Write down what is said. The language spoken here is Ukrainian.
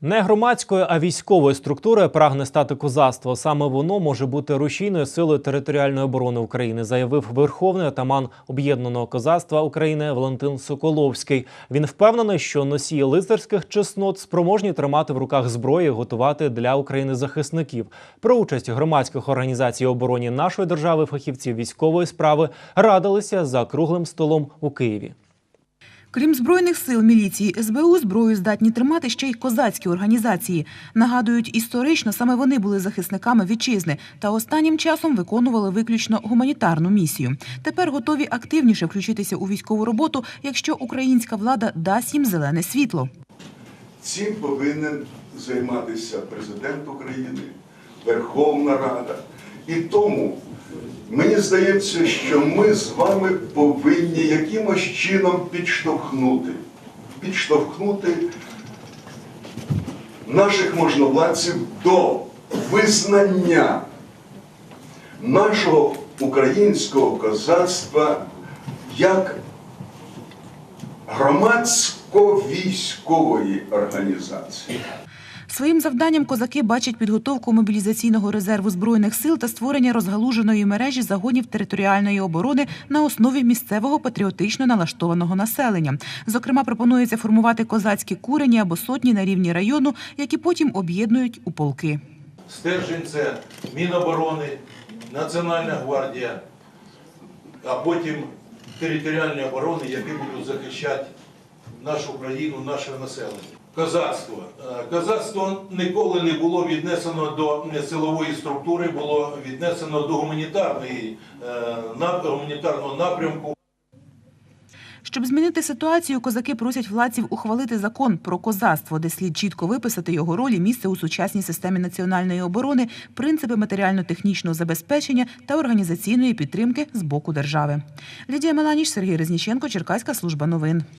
Не громадською, а військовою структурою прагне стати козацтво. Саме воно може бути рушійною силою територіальної оборони України, заявив верховний атаман об'єднаного козацтва України Валентин Соколовський. Він впевнений, що носії лицарських чеснот спроможні тримати в руках зброї, готувати для України захисників. Про участь громадських організацій обороні нашої держави фахівці військової справи радилися за круглим столом у Києві. Крім збройних сил міліції СБУ, зброю здатні тримати ще й козацькі організації. Нагадують, історично саме вони були захисниками вітчизни та останнім часом виконували виключно гуманітарну місію. Тепер готові активніше включитися у військову роботу, якщо українська влада дасть їм зелене світло. Цим повинен займатися президент України, Верховна Рада. І тому мені здається, що ми з вами повинні якимось чином підштовхнути, підштовхнути наших можновладців до визнання нашого українського козацтва як громадсько-військової організації. Своїм завданням козаки бачать підготовку мобілізаційного резерву збройних сил та створення розгалуженої мережі загонів територіальної оборони на основі місцевого патріотично налаштованого населення. Зокрема, пропонується формувати козацькі курені або сотні на рівні району, які потім об'єднують у полки. Стержень це Міноборони, Національна гвардія, а потім територіальні оборони, які будуть захищати нашу країну, наше населення. Козацтво. Е, Козацтво ніколи не було віднесено до силової структури, було віднесено до гуманітарної, е, гуманітарного напрямку. Щоб змінити ситуацію, козаки просять владців ухвалити закон про козацтво, де слід чітко виписати його роль і місце у сучасній системі національної оборони, принципи матеріально-технічного забезпечення та організаційної підтримки з боку держави. Лідія Меланіч, Сергій Резніченко, Черкаська служба новин.